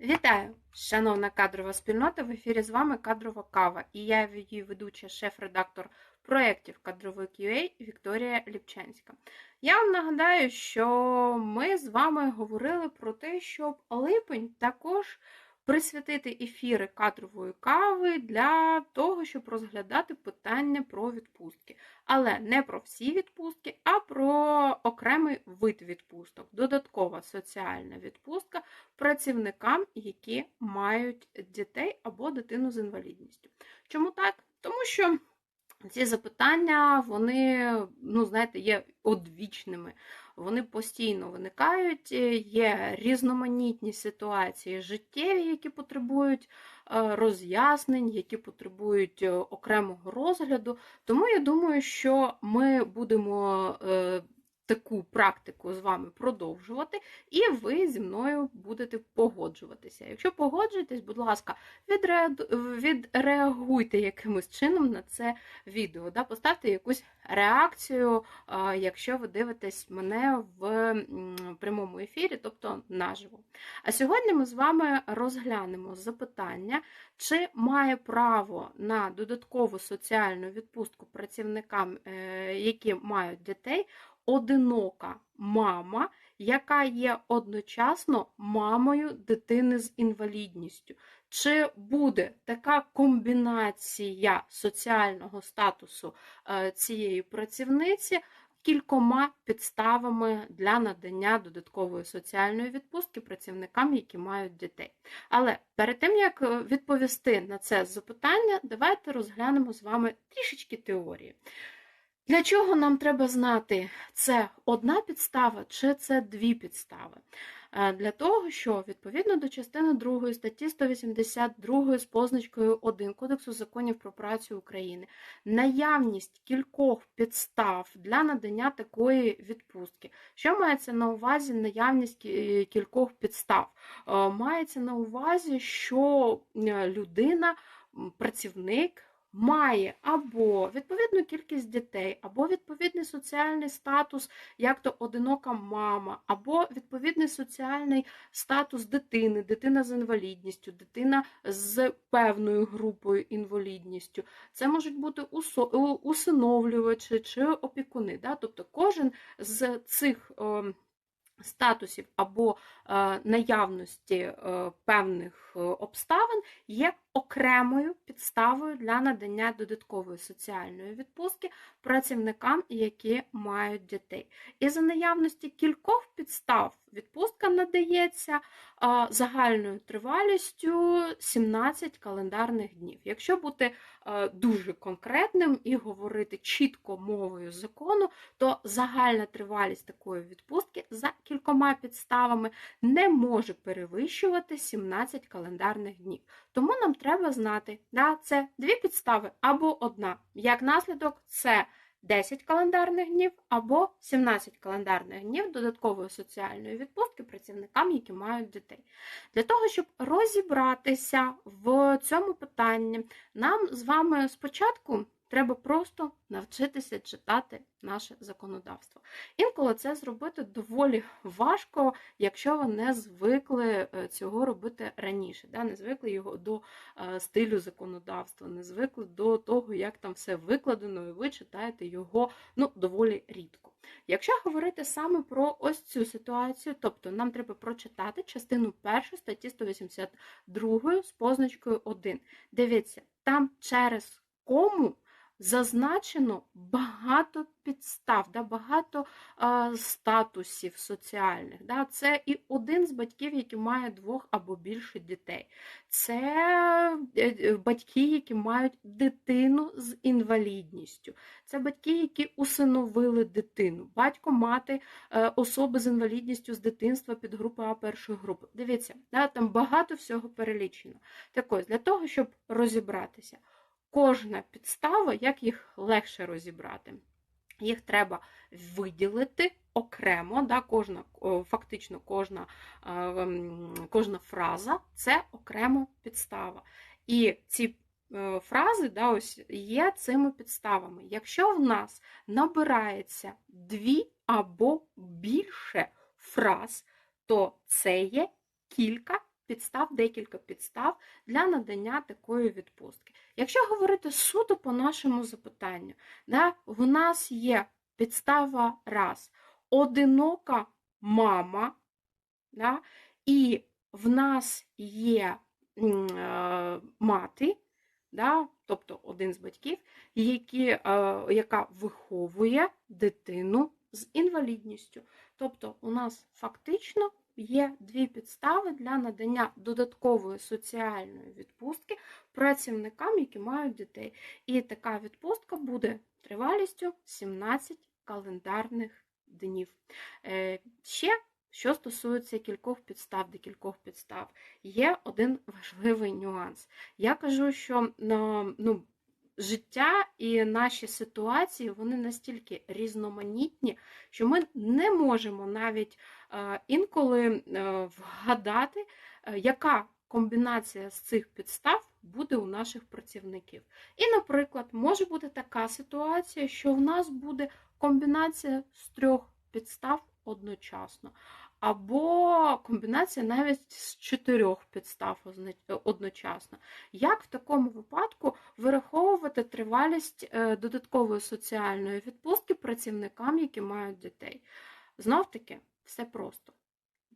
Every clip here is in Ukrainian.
Вітаю, шановна кадрова спільнота. В ефірі з вами кадрова кава. І я її ведуча шеф-редактор проєктів кадрових QA Вікторія Ліпчанська. Я вам нагадаю, що ми з вами говорили про те, щоб липень також присвятити ефіри кадрової кави для того, щоб розглядати питання про відпустки. Але не про всі відпустки, а про окремий вид відпусток, додаткова соціальна відпустка працівникам, які мають дітей або дитину з інвалідністю. Чому так? Тому що ці запитання, вони, ну, знаєте, є одвічними, вони постійно виникають, є різноманітні ситуації життєві, які потребують е, роз'яснень, які потребують е, окремого розгляду. Тому я думаю, що ми будемо е, таку практику з вами продовжувати, і ви зі мною будете погоджуватися. Якщо погоджуєтесь, будь ласка, відреагуйте якимось чином на це відео. Да? Поставте якусь реакцію, якщо ви дивитесь мене в прямому ефірі, тобто наживо. А сьогодні ми з вами розглянемо запитання, чи має право на додаткову соціальну відпустку працівникам, е, які мають дітей, одинока мама, яка є одночасно мамою дитини з інвалідністю. Чи буде така комбінація соціального статусу е, цієї працівниці кількома підставами для надання додаткової соціальної відпустки працівникам, які мають дітей? Але перед тим, як е, відповісти на це запитання, давайте розглянемо з вами трішечки теорії. Для чого нам треба знати, це одна підстава чи це дві підстави? Е, для того, що відповідно до частини 2 статті 182 з позначкою 1 Кодексу законів про працю України наявність кількох підстав для надання такої відпустки. Що мається на увазі наявність кількох підстав? Е, мається на увазі, що е, людина, працівник має або відповідну кількість дітей, або відповідний соціальний статус, як то одинока мама, або відповідний соціальний статус дитини, дитина з інвалідністю, дитина з певною групою інвалідністю. Це можуть бути усиновлювачі чи опікуни. Да? Тобто кожен з цих ем, статусів або е, наявності е, певних е, обставин є окремою підставою для надання додаткової соціальної відпустки працівникам, які мають дітей. І за наявності кількох підстав відпустка надається загальною тривалістю 17 календарних днів. Якщо бути дуже конкретним і говорити чітко мовою закону, то загальна тривалість такої відпустки за кількома підставами не може перевищувати 17 календарних днів. Тому нам треба знати, да, це дві підстави або одна. Як наслідок, це 10 календарних днів або 17 календарних днів додаткової соціальної відпустки працівникам, які мають дітей. Для того, щоб розібратися в цьому питанні, нам з вами спочатку Треба просто навчитися читати наше законодавство. Інколи це зробити доволі важко, якщо ви не звикли е, цього робити раніше, да? не звикли його до е, стилю законодавства, не звикли до того, як там все викладено, і ви читаєте його ну, доволі рідко. Якщо говорити саме про ось цю ситуацію, тобто нам треба прочитати частину 1 статті 182 з позначкою 1. Дивіться, там через кому зазначено багато підстав, да, багато а, статусів соціальних. Да. Це і один з батьків, який має двох або більше дітей. Це е, е, батьки, які мають дитину з інвалідністю. Це батьки, які усиновили дитину, батько, мати, е, особи з інвалідністю з дитинства під групи А першої групи. Дивіться, да, там багато всього перелічено. Так ось, для того, щоб розібратися кожна підстава, як їх легше розібрати. Їх треба виділити окремо, да, кожна, фактично кожна ем, кожна фраза це окрема підстава. І ці е, фрази да, ось є цими підставами. Якщо в нас набирається дві або більше фраз, то це є кілька підстав, декілька підстав для надання такої відпустки. Якщо говорити суто по нашому запитанню, да, в нас є підстава раз, одинока мама, да, і в нас є е, мати, да, тобто один з батьків, які, е, яка виховує дитину з інвалідністю. Тобто у нас фактично є дві підстави для надання додаткової соціальної відпустки працівникам, які мають дітей. І така відпустка буде тривалістю 17 календарних днів. Е, Ще, що стосується кількох підстав, декількох підстав, є один важливий нюанс. Я кажу, що ну, життя і наші ситуації вони настільки різноманітні, що ми не можемо навіть е, інколи е, вгадати, е, яка комбінація з цих підстав буде у наших працівників. І, наприклад, може бути така ситуація, що в нас буде комбінація з трьох підстав одночасно. Або комбінація навіть з чотирьох підстав одночасно. Як в такому випадку вираховувати тривалість е, додаткової соціальної відпустки працівникам, які мають дітей? Знов таки, все просто.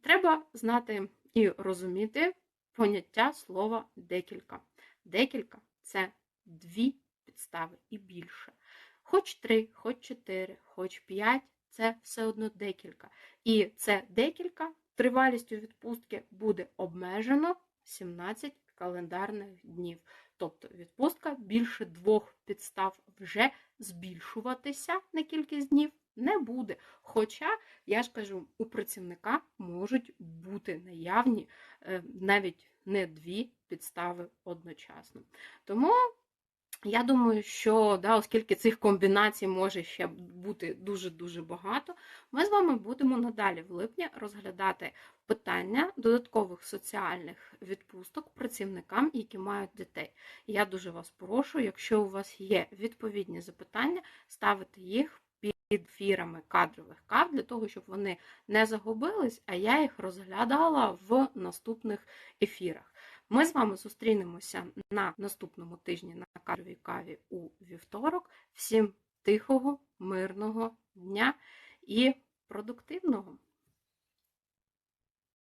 Треба знати і розуміти поняття слова декілька. Декілька це дві підстави і більше. Хоч три, хоч чотири, хоч п'ять це все одно декілька. І це декілька тривалістю відпустки буде обмежено 17 календарних днів. Тобто відпустка більше двох підстав вже збільшуватися на кількість днів не буде. Хоча, я ж кажу, у працівника можуть бути наявні е, навіть не дві підстави одночасно. Тому я думаю, що да, оскільки цих комбінацій може ще бути дуже-дуже багато, ми з вами будемо надалі в липні розглядати питання додаткових соціальних відпусток працівникам, які мають дітей. Я дуже вас прошу, якщо у вас є відповідні запитання, ставити їх під ефірами кадрових кав для того, щоб вони не загубились, а я їх розглядала в наступних ефірах. Ми з вами зустрінемося на наступному тижні на кадровій каві у вівторок. Всім тихого, мирного дня і продуктивного!